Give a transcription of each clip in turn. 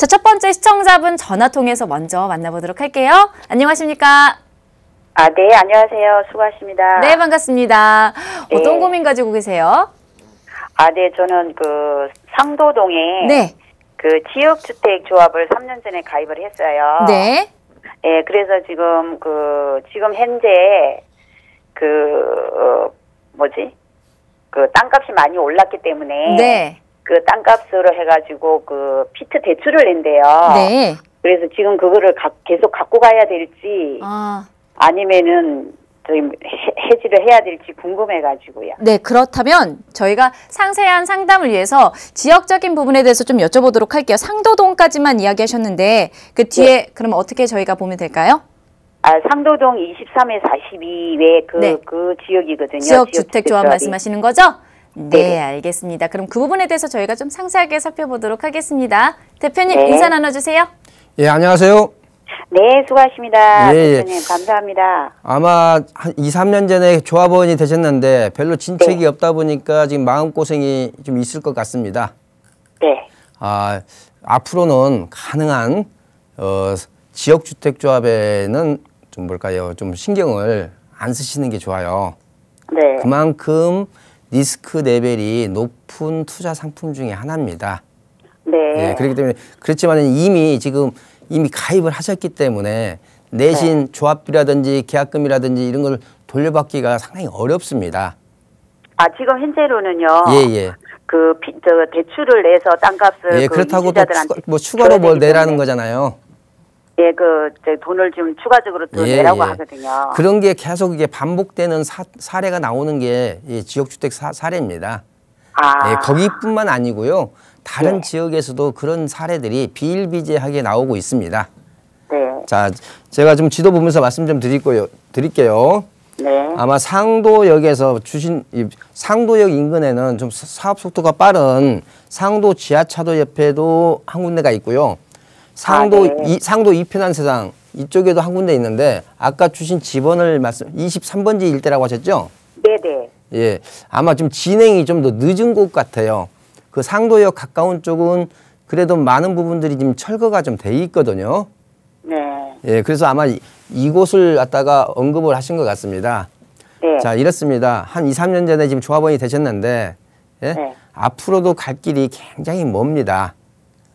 자, 첫 번째 시청자분 전화 통해서 먼저 만나보도록 할게요. 안녕하십니까? 아, 네, 안녕하세요. 수고하십니다. 네, 반갑습니다. 어떤 네. 고민 가지고 계세요? 아, 네, 저는 그 상도동에 네. 그 지역주택 조합을 3년 전에 가입을 했어요. 네. 예, 그래서 지금 그 지금 현재 그 어, 뭐지? 그 땅값이 많이 올랐기 때문에 네. 그 땅값으로 해가지고 그 피트 대출을 낸대요. 네. 그래서 지금 그거를 가- 계속 갖고 가야 될지 아, 아니면은 저희 해, 해지를 해야 될지 궁금해가지고요. 네, 그렇다면 저희가 상세한 상담을 위해서 지역적인 부분에 대해서 좀 여쭤보도록 할게요. 상도동까지만 이야기하셨는데 그 뒤에 그럼 어떻게 저희가 보면 될까요? 아, 상도동 23에 42에 그, 네. 그 지역이거든요. 지역 주택 조합. 말씀하시는 거죠? 네, 네네. 알겠습니다. 그럼 그 부분에 대해서 저희가 좀 상세하게 살펴보도록 하겠습니다. 대표님 네. 인사 나눠주세요. 예, 안녕하세요. 네, 수고하십니다. 예, 예. 대표님, 감사합니다. 아마 한 2, 3년 전에 조합원이 되셨는데 별로 진책이 네. 없다 보니까 지금 마음고생이 좀 있을 것 같습니다. 네. 아, 앞으로는 가능한 어, 지역주택조합에는 좀 뭘까요? 좀 신경을 안 쓰시는 게 좋아요. 네. 그만큼 리스크 레벨이 높은 투자 상품 중에 하나입니다. 네. 예, 그렇기 때문에 그렇지만 이미 지금 이미 가입을 하셨기 때문에 내신 네. 조합비라든지 계약금이라든지 이런 걸 돌려받기가 상당히 어렵습니다. 아, 지금 현재로는요. 예, 예. 그, 피, 저, 대출을 내서 땅값을 예, 그 그렇다고 또 추가, 뭐 추가로 뭘 내라는 거잖아요. 예, 그, 저 돈을 좀 추가적으로 또 예, 내라고 예. 하거든요. 그런 게 계속 이게 반복되는 사, 사례가 나오는 게이 지역주택 사, 사례입니다. 아. 예, 거기뿐만 아니고요. 다른 네. 지역에서도 그런 사례들이 비일비재하게 나오고 있습니다. 네. 자, 제가 좀 지도 보면서 말씀 좀 드릴게요. 드릴게요. 네. 아마 상도역에서 주신 이 상도역 인근에는 좀 사- 사업 속도가 빠른 상도 지하차도 옆에도 한 군데가 있고요. 상도 아, 네. 이 상도 이편한 세상 이쪽에도 한 군데 있는데 아까 주신 집원을 말씀 23번지 일대라고 하셨죠? 네네. 예. 아마 좀 진행이 좀 더 늦은 곳 같아요. 그 상도역 가까운 쪽은 그래도 많은 부분들이 지금 철거가 좀 돼 있거든요. 네. 예. 그래서 아마 이, 이곳을 갖다가 언급을 하신 것 같습니다. 네. 자, 이렇습니다. 한 2, 3년 전에 지금 조합원이 되셨는데, 예? 네. 앞으로도 갈 길이 굉장히 멉니다.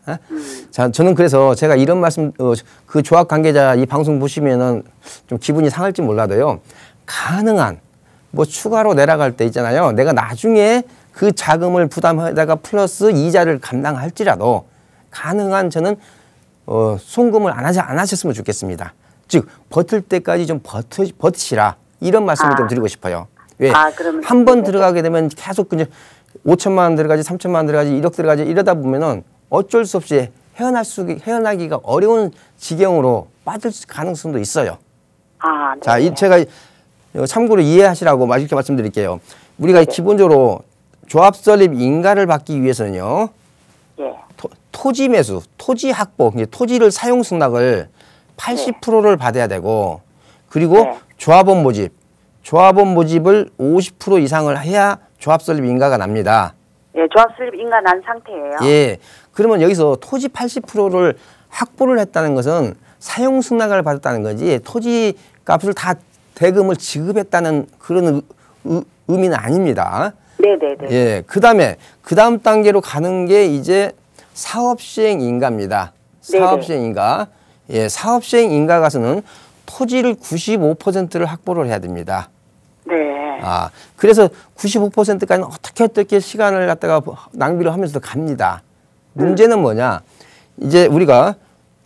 예? 음. 자, 저는 그래서 제가 이런 말씀, 어, 그 조합 관계자 이 방송 보시면은 좀 기분이 상할지 몰라도요. 가능한, 뭐 추가로 내려갈 때 있잖아요. 내가 나중에 그 자금을 부담하다가 플러스 이자를 감당할지라도 가능한 저는 어, 송금을 안, 하시, 안 하셨으면 좋겠습니다. 즉, 버틸 때까지 좀 버텨, 버티시라. 이런 말씀을 아. 좀 드리고 싶어요. 왜? 아, 그러면- 한번 들어가게 되면 계속 그냥 5천만 원 들어가지, 3천만 원 들어가지, 1억 들어가지 이러다 보면은 어쩔 수 없이 헤어날 수, 헤어나기가 어려운 지경으로 빠질 가능성도 있어요. 아, 네. 자, 이 제가 이거 참고로 이해하시라고 막 이렇게 말씀드릴게요. 우리가 기본적으로 조합 설립 인가를 받기 위해서는요. 예. 토, 토지 매수, 토지 확보, 토지를 사용 승낙을 80%를 받아야 되고 그리고 네. 조합원 모집, 조합원 모집을 50% 이상을 해야 조합 설립 인가가 납니다. 예, 조합 수립 인가 난 상태예요. 예. 그러면 여기서 토지 80%를 확보를 했다는 것은 사용 승낙을 받았다는 거지 토지 값을 다 대금을 지급했다는 그런 의- 의- 의미는 아닙니다. 네네네. 예. 그 다음에 그 다음 단계로 가는 게 이제 사업 시행 인가입니다. 사업. 시행 인가. 예, 사업 시행 인가 가서는 토지를 95%를 확보를 해야 됩니다. 네. 아, 그래서 95%까지는 어떻게 어떻게 시간을 갖다가 낭비를 하면서 갑니다. 문제는 뭐냐? 이제 우리가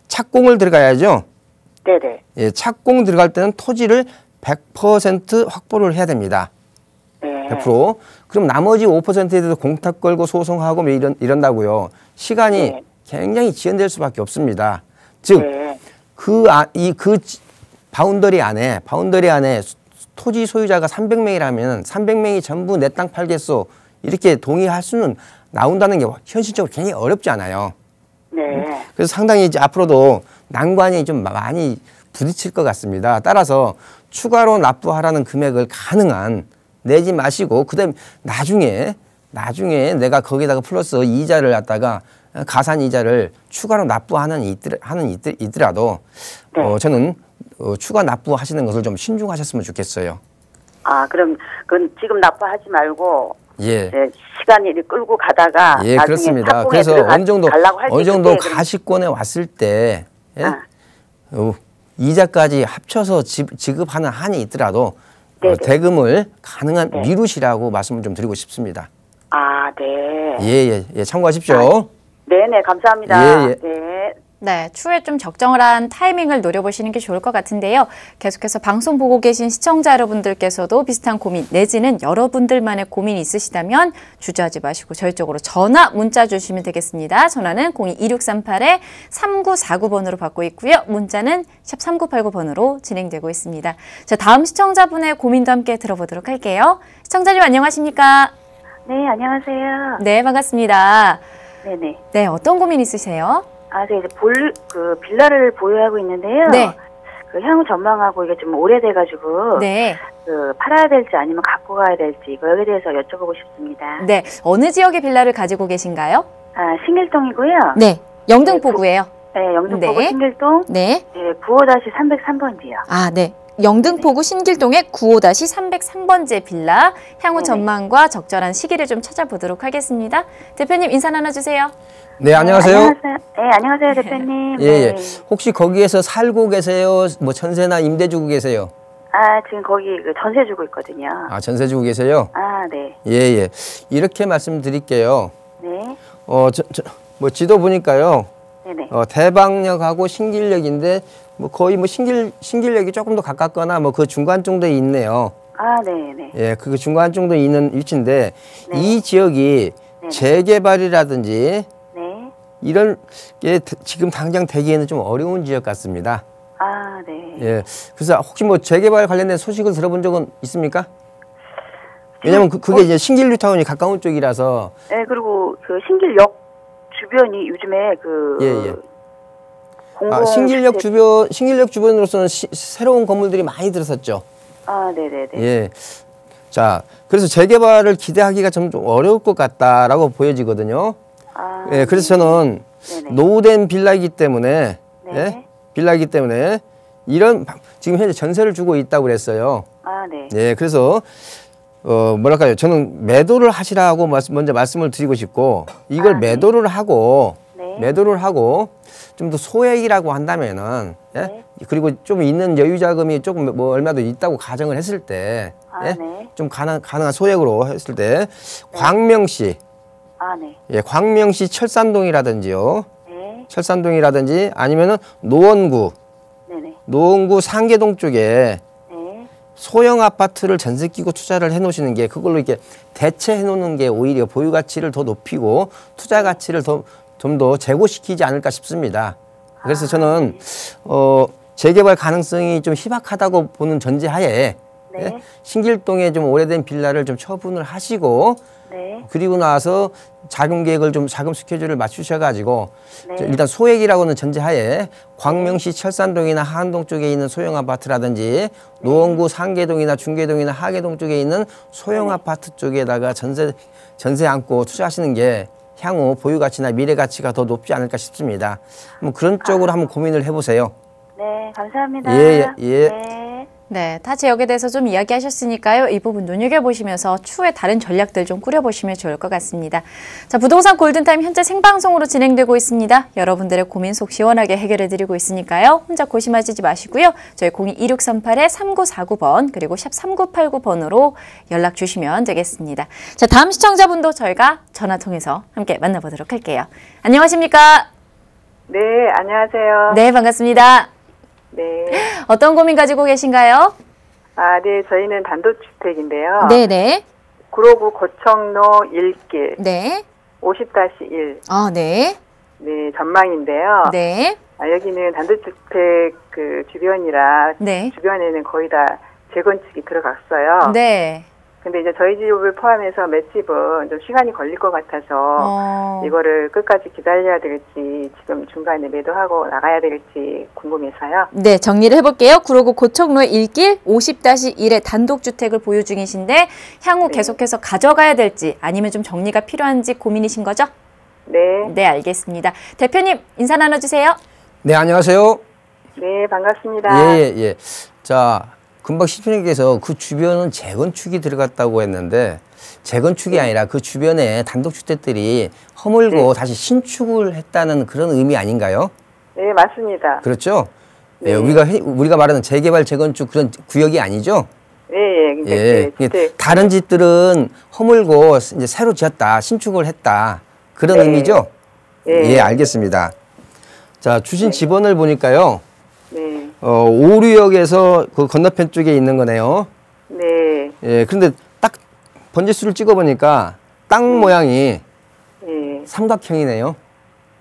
착공을 들어가야죠. 네네. 예, 착공 들어갈 때는 토지를 100% 확보를 해야 됩니다. 네. 100%. 그럼 나머지 5%에 대해서 공탁 걸고 소송하고 뭐 이런, 이런다고요. 시간이 네. 굉장히 지연될 수밖에 없습니다. 즉, 네. 그, 아, 이, 그 지- 바운더리 안에, 바운더리 안에 수- 토지 소유자가 300명이라면 300명이 전부 내 땅 팔겠소. 이렇게 동의할 수는 나온다는 게 현실적으로 굉장히 어렵지 않아요. 네. 그래서 상당히 이제 앞으로도 난관이 좀 많이 부딪힐 것 같습니다. 따라서 추가로 납부하라는 금액을 가능한 내지 마시고 그다음 나중에 나중에 내가 거기다가 플러스 이자를 갖다가 가산 이자를 추가로 납부하는 이들 하는 이들, 이더라도 네. 어, 저는 어, 추가 납부하시는 것을 좀 신중하셨으면 좋겠어요. 아, 그럼 그건 지금 납부하지 말고 예. 이제 시간이 끌고 가다가 예, 그렇습니다. 그래서 어느 정도 어느 정도 가시권에 왔을 때 예? 아. 어, 이자까지 합쳐서 지, 지급하는 한이 있더라도 어, 네네. 대금을 가능한 네. 미루시라고 말씀을 좀 드리고 싶습니다. 아, 네. 예예 예, 참고하십시오. 네, 네, 감사합니다. 예, 예. 네. 네, 추후에 좀 적정한 타이밍을 노려보시는 게 좋을 것 같은데요. 계속해서 방송 보고 계신 시청자 여러분들께서도 비슷한 고민 내지는 여러분들만의 고민이 있으시다면 주저하지 마시고 저희 쪽으로 전화, 문자 주시면 되겠습니다. 전화는 02-2638-3949번으로 받고 있고요. 문자는 샵 3989번으로 진행되고 있습니다. 자, 다음 시청자분의 고민도 함께 들어보도록 할게요. 시청자님 안녕하십니까? 네, 안녕하세요. 네, 반갑습니다. 네, 네. 네, 어떤 고민 있으세요? 아, 제가 이제 볼, 그, 빌라를 보유하고 있는데요. 네. 그 향후 전망하고 이게 좀 오래돼가지고. 네. 그, 팔아야 될지 아니면 갖고 가야 될지, 그 여기에 대해서 여쭤보고 싶습니다. 네, 어느 지역의 빌라를 가지고 계신가요? 아, 신길동이고요. 네, 영등포구예요. 네, 영등포구 네. 신길동. 네, 네, 95-303번지요. 아, 네. 영등포구 신길동의 95-303번째 빌라 향후 네네. 전망과 적절한 시기를 좀 찾아보도록 하겠습니다. 대표님 인사 나눠주세요. 네 안녕하세요. 안녕하세요. 네, 안녕하세요, 대표님. 예, 예. 네. 혹시 거기에서 살고 계세요? 뭐 전세나 임대 주고 계세요? 아, 지금 거기 그 전세 주고 있거든요. 아 전세 주고 계세요? 아, 네. 예 예. 이렇게 말씀드릴게요. 네. 어, 저, 저, 뭐 지도 보니까요. 네네. 어, 대방역하고 신길역인데 뭐 거의 뭐 신길 신길역이 조금 더 가깝거나 뭐 그 중간 정도에 있네요. 아, 네 네. 예, 그 중간 정도에 있는 위치인데 네. 이 지역이 네. 재개발이라든지 네. 이런 게 대- 지금 당장 되기에는 좀 어려운 지역 같습니다. 아, 네. 예. 그래서 혹시 뭐 재개발 관련된 소식을 들어본 적은 있습니까? 왜냐면 그, 어? 그게 이제 신길뉴타운이 가까운 쪽이라서 네, 그리고 그 신길역 주변이 요즘에 그 예, 예. 아, 신길역 주변 신길역 주변으로서는 시- 새로운 건물들이 많이 들어섰죠. 아, 네, 네, 네. 예. 자, 그래서 재개발을 기대하기가 좀, 좀 어려울 것 같다라고 보여지거든요. 아, 예, 그래서 저는 네네. 노후된 빌라이기 때문에 네. 예? 빌라이기 때문에 이런 방- 지금 현재 전세를 주고 있다고 그랬어요. 아, 네. 예, 그래서 어 뭐랄까요? 저는 매도를 하시라고 말씀- 먼저 말씀을 드리고 싶고 이걸 아, 네. 매도를 하고 네. 매도를 하고 좀 더 소액이라고 한다면은 예? 네. 그리고 좀 있는 여유 자금이 조금 뭐 얼마도 있다고 가정을 했을 때 아, 예? 네. 좀 가능 가능한 소액으로 했을 때 광명시 아, 네. 예, 광명시 철산동이라든지요. 네. 철산동이라든지 아니면은 노원구 네, 네. 노원구 상계동 쪽에 네. 소형 아파트를 전세 끼고 투자를 해 놓으시는 게 그걸로 이렇게 대체해 놓는 게 오히려 보유 가치를 더 높이고 투자 가치를 더 좀 더 제고시키지 않을까 싶습니다. 그래서 저는 어 재개발 가능성이 좀 희박하다고 보는 전제하에 네. 예? 신길동에 좀 오래된 빌라를 좀 처분을 하시고 네. 그리고 나서 자금 계획을 좀 자금 스케줄을 맞추셔 가지고 네. 일단 소액이라고는 전제하에 광명시 철산동이나 하안동 쪽에 있는 소형 아파트라든지 노원구 상계동이나 중계동이나 하계동 쪽에 있는 소형 네. 아파트 쪽에다가 전세 전세 안고 투자하시는 게 향후 보유 가치나 미래 가치가 더 높지 않을까 싶습니다. 뭐 그런 쪽으로 한번 고민을 해보세요. 네, 감사합니다. 예, 예, 예. 네. 네, 타 지역에 대해서 좀 이야기하셨으니까요. 이 부분 눈여겨보시면서 추후에 다른 전략들 좀 꾸려보시면 좋을 것 같습니다. 자, 부동산 골든타임 현재 생방송으로 진행되고 있습니다. 여러분들의 고민 속 시원하게 해결해드리고 있으니까요. 혼자 고심하시지 마시고요. 저희 02-2638-3949번 그리고 샵 3989번으로 연락 주시면 되겠습니다. 자, 다음 시청자분도 저희가 전화 통해서 함께 만나보도록 할게요. 안녕하십니까? 네, 안녕하세요. 네, 반갑습니다. 네. 어떤 고민 가지고 계신가요? 아, 네, 저희는 단독주택인데요. 네네. 구로구 고청로 1길 네. 50-1. 아, 네. 네, 전망인데요. 네. 아, 여기는 단독주택 그 주변이라 네. 주변에는 거의 다 재건축이 들어갔어요. 네. 근데 이제 저희 집을 포함해서 몇 집은 좀 시간이 걸릴 것 같아서 어. 이거를 끝까지 기다려야 될지 지금 중간에 매도하고 나가야 될지 궁금해서요. 네, 정리를 해볼게요. 구로구 고척로의 1길 50-1의 단독주택을 보유 중이신데 향후 네. 계속해서 가져가야 될지 아니면 좀 정리가 필요한지 고민이신 거죠? 네, 네, 알겠습니다. 대표님 인사 나눠주세요. 네, 안녕하세요. 네, 반갑습니다. 예, 예, 예. 자, 금방 시청님께서 그 주변은 재건축이 들어갔다고 했는데 재건축이 아니라 그 주변에 단독주택들이 허물고 다시 신축을 했다는 그런 의미 아닌가요? 네, 맞습니다. 그렇죠? 예, 네. 우리가 해- 우리가 말하는 재개발 재건축 그런 구역이 아니죠? 예, 예. 예, 그 예. 주택, 다른 집들은 허물고 이제 새로 지었다, 신축을 했다 그런 네. 의미죠? 예. 예, 알겠습니다. 자, 주신 집원을 보니까요, 네, 어, 오류역에서 그 건너편 쪽에 있는 거네요. 네, 예, 그런데 딱 번지수를 찍어 보니까 땅 모양이 예, 삼각형이네요.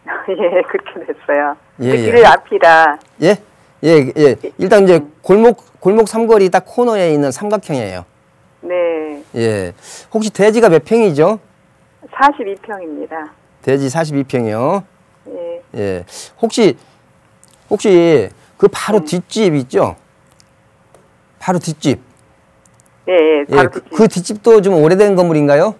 예, 그렇게 됐어요. 예, 그 예. 길 앞이라, 예, 예, 예. 일단 이제 골목 골목 삼거리 딱 코너에 있는 삼각형이에요. 네, 예, 혹시 대지가 몇 평이죠? 42평입니다. 대지 42평이요. 예, 예. 혹시 혹시 그 바로 뒷집 있죠? 바로 뒷집. 예, 예, 예, 바로 그, 그, 그 뒷집도 좀 오래된 건물인가요?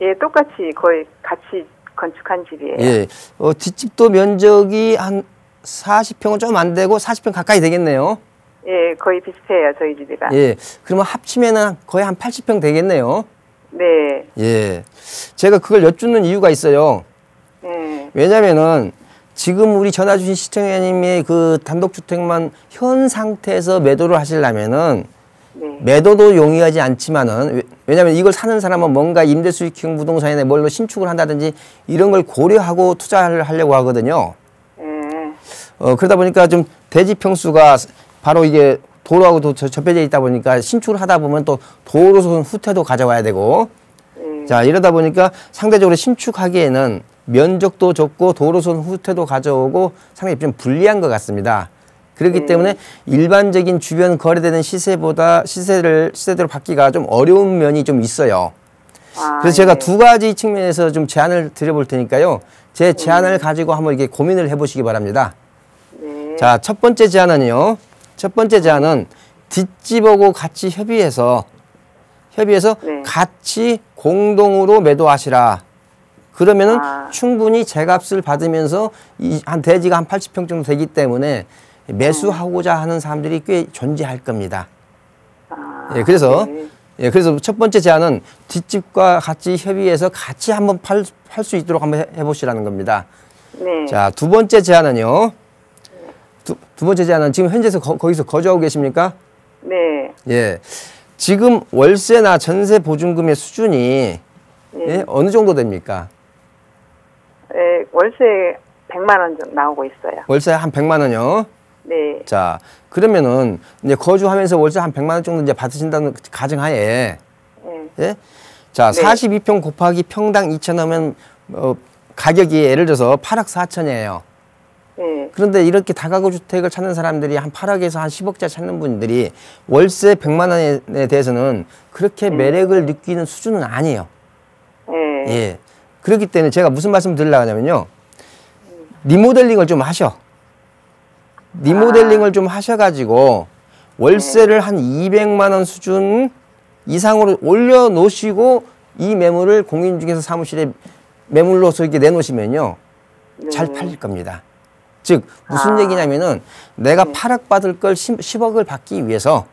예, 똑같이 거의 같이 건축한 집이에요. 예. 어, 뒷집도 면적이 한 40평은 좀 안 되고 40평 가까이 되겠네요. 예, 거의 비슷해요, 저희 집이랑. 예. 그러면 합치면은 거의 한 80평 되겠네요. 네, 예. 제가 그걸 여쭙는 이유가 있어요. 예, 왜냐면은 지금 우리 전화 주신 시청자님의 그 단독주택만 현 상태에서 매도를 하시려면은 네, 매도도 용이하지 않지만은 왜- 왜냐하면 이걸 사는 사람은 뭔가 임대 수익형 부동산이나 뭘로 신축을 한다든지 이런 걸 고려하고 투자를 하려고 하거든요. 예, 어 그러다 보니까 좀 대지 평수가 바로 이게 도로하고도 저- 접해져 있다 보니까 신축을 하다 보면 또 도로선 후퇴도 가져와야 되고. 예, 자 이러다 보니까 상대적으로 신축하기에는 면적도 적고 도로선 후퇴도 가져오고 상당히 좀 불리한 것 같습니다. 그렇기 네. 때문에 일반적인 주변 거래되는 시세보다 시세를 시세대로 받기가 좀 어려운 면이 좀 있어요. 아, 그래서 제가 예. 두 가지 측면에서 좀 제안을 드려볼 테니까요. 제 제안을 가지고 한번 이렇게 고민을 해보시기 바랍니다. 네, 자, 첫 번째 제안은요. 첫 번째 제안은 뒷집하고 같이 협의해서 협의해서 네. 같이 공동으로 매도하시라. 그러면은 아. 충분히 제값을 받으면서 이 한 대지가 한 80평 정도 되기 때문에 매수하고자 하는 사람들이 꽤 존재할 겁니다. 아, 예, 그래서 네. 예, 그래서 첫 번째 제안은 뒷집과 같이 협의해서 같이 한번 팔 수 있도록 한번 해- 해보시라는 겁니다. 네, 자, 두 번째 제안은요. 두, 두 번째 제안은 지금 현재서 거, 거기서 거주하고 계십니까? 네, 예. 지금 월세나 전세 보증금의 수준이 네. 예, 어느 정도 됩니까? 예, 월세 100만 원 정도 나오고 있어요. 월세 한 100만 원요. 네, 자, 그러면은 이제 거주하면서 월세 한 100만 원 정도 이제 받으신다는 가정하에 예, 예? 자, 네. 42평 곱하기 평당 2천 하면 어, 가격이 예를 들어서 8억 4천이에요. 예, 그런데 이렇게 다가구 주택을 찾는 사람들이 한 8억에서 한 10억짜리 찾는 분들이 월세 100만 원에 대해서는 그렇게 매력을 느끼는 수준은 아니에요. 예, 예. 그렇기 때문에 제가 무슨 말씀 드리려고 하냐면요. 리모델링을 좀 하셔. 리모델링을 좀 하셔가지고 월세를 한 200만 원 수준 이상으로 올려 놓으시고 이 매물을 공인중개사 사무실에 매물로서 이렇게 내놓으시면요. 잘 팔릴 겁니다. 즉 무슨 아. 얘기냐면은 내가 8억 받을 걸 10, 10억을 받기 위해서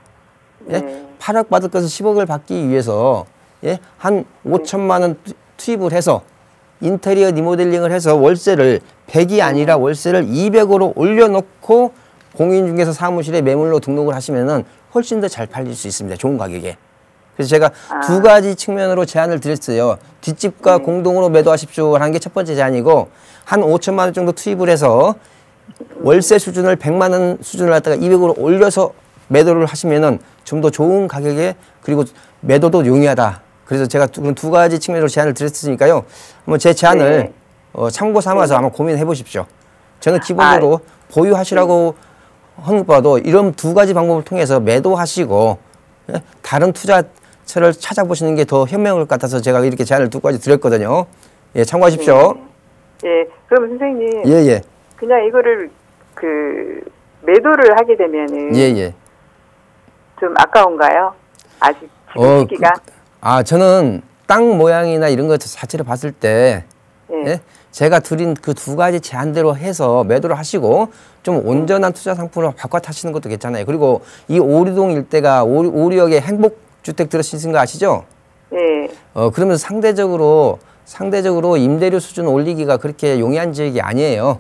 예? 네. 8억 받을 것을 10억을 받기 위해서 예? 한 5천만 원 투- 투입을 해서 인테리어 리모델링을 해서 월세를 100이 아니라 월세를 200으로 올려놓고 공인중개사 사무실에 매물로 등록을 하시면은 훨씬 더 잘 팔릴 수 있습니다. 좋은 가격에. 그래서 제가 두 가지 측면으로 제안을 드렸어요. 뒷집과 공동으로 매도하십시오 하는 게 첫 번째 제안이고 한 5천만 원 정도 투입을 해서 월세 수준을 100만 원 수준을 갖다가 200으로 올려서 매도를 하시면은 좀 더 좋은 가격에 그리고 매도도 용이하다. 그래서 제가 두, 두 가지 측면으로 제안을 드렸으니까요. 한번 제 제안을 네. 어, 참고 삼아서 한번 고민해 보십시오. 저는 기본적으로 보유하시라고 하는 것보다도 이런 두 가지 방법을 통해서 매도하시고 예? 다른 투자처를 찾아보시는 게 더 현명할 것 같아서 제가 이렇게 제안을 두 가지 드렸거든요. 예, 참고하십시오. 예, 그럼 선생님 예, 예. 그냥 이거를 그 매도를 하게 되면은 예, 예. 좀 아까운가요? 아직 지금 어, 시기가 아, 저는 땅 모양이나 이런 것 자체를 봤을 때 예, 예? 제가 드린 그 두 가지 제안대로 해서 매도를 하시고 좀 온전한 투자 상품으로 바꿔 타시는 것도 괜찮아요. 그리고 이 오리동 일대가 오리, 오리역에 행복주택 들으신 거 아시죠? 네. 어, 그러면 상대적으로 상대적으로 임대료 수준 올리기가 그렇게 용이한 지역이 아니에요.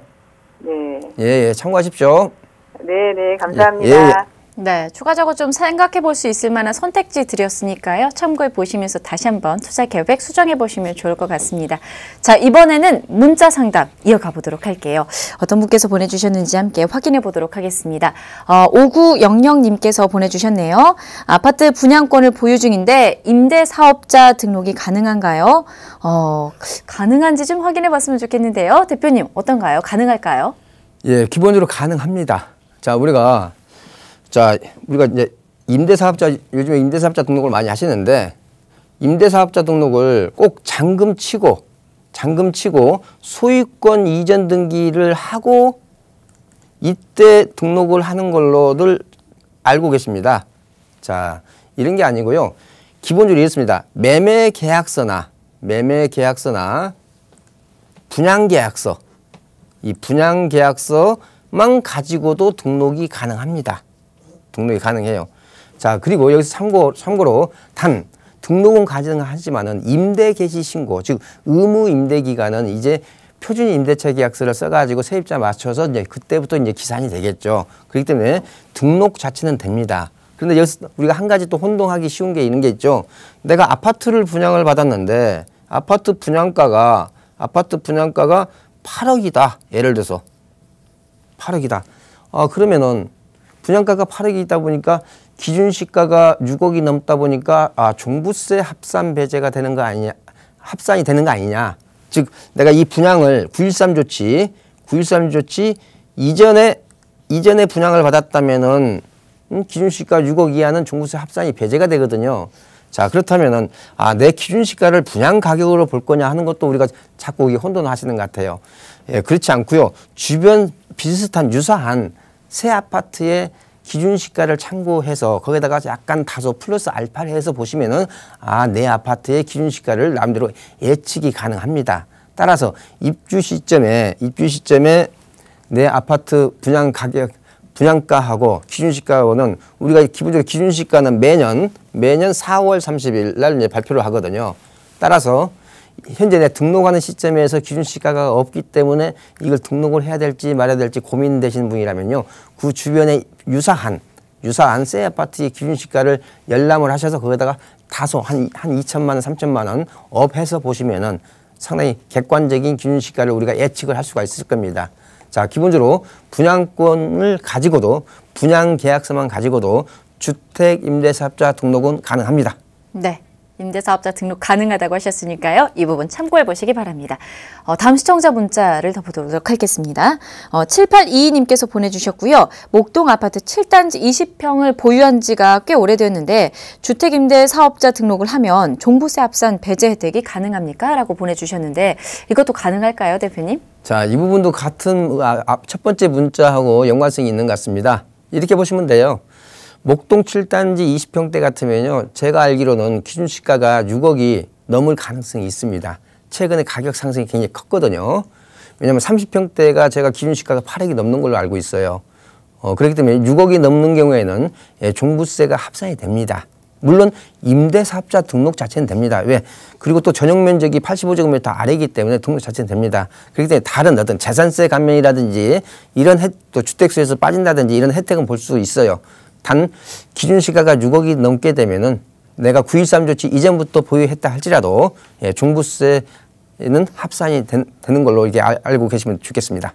네. 예, 예 참고하십시오. 네, 네. 감사합니다. 예, 예. 네, 추가적으로 좀 생각해 볼 수 있을 만한 선택지 드렸으니까요. 참고해 보시면서 다시 한번 투자 계획 수정해 보시면 좋을 것 같습니다. 자, 이번에는 문자 상담 이어가 보도록 할게요. 어떤 분께서 보내주셨는지 함께 확인해 보도록 하겠습니다. 어, 5900님께서 보내주셨네요. 아파트 분양권을 보유 중인데 임대 사업자 등록이 가능한가요? 어, 가능한지 좀 확인해 봤으면 좋겠는데요. 대표님, 어떤가요? 가능할까요? 예, 기본적으로 가능합니다. 자, 우리가 자, 우리가 이제 임대사업자 요즘에 임대사업자 등록을 많이 하시는데 임대사업자 등록을 꼭 잔금 치고 잔금 치고 소유권 이전 등기를 하고 이때 등록을 하는 걸로들 알고 계십니다. 자, 이런 게 아니고요. 기본적으로 이렇습니다. 매매 계약서나 매매 계약서나 분양 계약서 이 분양 계약서만 가지고도 등록이 가능합니다. 등록이 가능해요. 자, 그리고 여기서 참고, 참고로 단 등록은 가능하지만은 임대 개시 신고, 즉 의무 임대 기간은 이제 표준 임대차 계약서를 써가지고 세입자 맞춰서 이제 그때부터 이제 기산이 되겠죠. 그렇기 때문에 등록 자체는 됩니다. 그런데 여기서 우리가 한 가지 또 혼동하기 쉬운 게 있는 게 있죠. 내가 아파트를 분양을 받았는데 아파트 분양가가 아파트 분양가가 8억이다. 예를 들어서 8억이다. 아, 그러면은 분양가가 8억이다 보니까 기준 시가가 6억이 넘다 보니까 아, 종부세 합산 배제가 되는 거 아니냐. 합산이 되는 거 아니냐. 즉 내가 이 분양을 913 조치 913 조치 이전에 이전에 분양을 받았다면은 음, 기준 시가 6억 이하는 종부세 합산이 배제가 되거든요. 자 그렇다면은 아 내 기준 시가를 분양 가격으로 볼 거냐 하는 것도 우리가 자꾸 혼돈하시는 것 같아요. 예, 그렇지 않고요. 주변 비슷한 유사한 새 아파트의 기준 시가를 참고해서 거기다가 약간 다소 플러스 알파를 해서 보시면은 아 내 아파트의 기준 시가를 나름대로 예측이 가능합니다. 따라서 입주 시점에 입주 시점에 내 아파트 분양 가격 분양가하고 기준 시가는 우리가 기본적으로 기준 시가는 매년 매년 4월 30일 날 이제 발표를 하거든요. 따라서 현재 내 등록하는 시점에서 기준 시가가 없기 때문에 이걸 등록을 해야 될지 말아야 될지 고민되시는 분이라면요. 그 주변에 유사한 유사한 새 아파트의 기준 시가를 열람을 하셔서 거기다가 다소 한, 한 2천만 원, 3천만 원 업해서 보시면은 상당히 객관적인 기준 시가를 우리가 예측을 할 수가 있을 겁니다. 자, 기본적으로 분양권을 가지고도 분양 계약서만 가지고도 주택 임대사업자 등록은 가능합니다. 네. 임대사업자 등록 가능하다고 하셨으니까요. 이 부분 참고해 보시기 바랍니다. 어, 다음 시청자 문자를 더 보도록 하겠습니다. 어, 7822님께서 보내주셨고요. 목동 아파트 7단지 20평을 보유한 지가 꽤 오래되었는데 주택임대사업자 등록을 하면 종부세 합산 배제 혜택이 가능합니까? 라고 보내주셨는데 이것도 가능할까요, 대표님? 자, 이 부분도 같은 아, 아, 첫 번째 문자하고 연관성이 있는 것 같습니다. 이렇게 보시면 돼요. 목동 7단지 20평대 같으면요. 제가 알기로는 기준 시가가 6억이 넘을 가능성이 있습니다. 최근에 가격 상승이 굉장히 컸거든요. 왜냐하면 30평대가 제가 기준 시가가 8억이 넘는 걸로 알고 있어요. 어, 그렇기 때문에 6억이 넘는 경우에는 예, 종부세가 합산이 됩니다. 물론 임대사업자 등록 자체는 됩니다. 왜? 그리고 또 전용 면적이 85제곱미터 아래이기 때문에 등록 자체는 됩니다. 그렇기 때문에 다른 어떤 재산세 감면이라든지 이런 혜또 주택수에서 빠진다든지 이런 혜택은 볼 수 있어요. 단 기준 시가가 6억이 넘게 되면은 내가 9.13 조치 이전부터 보유했다 할지라도 예, 종부세는 합산이 된, 되는 걸로 이게 알, 알고 계시면 좋겠습니다.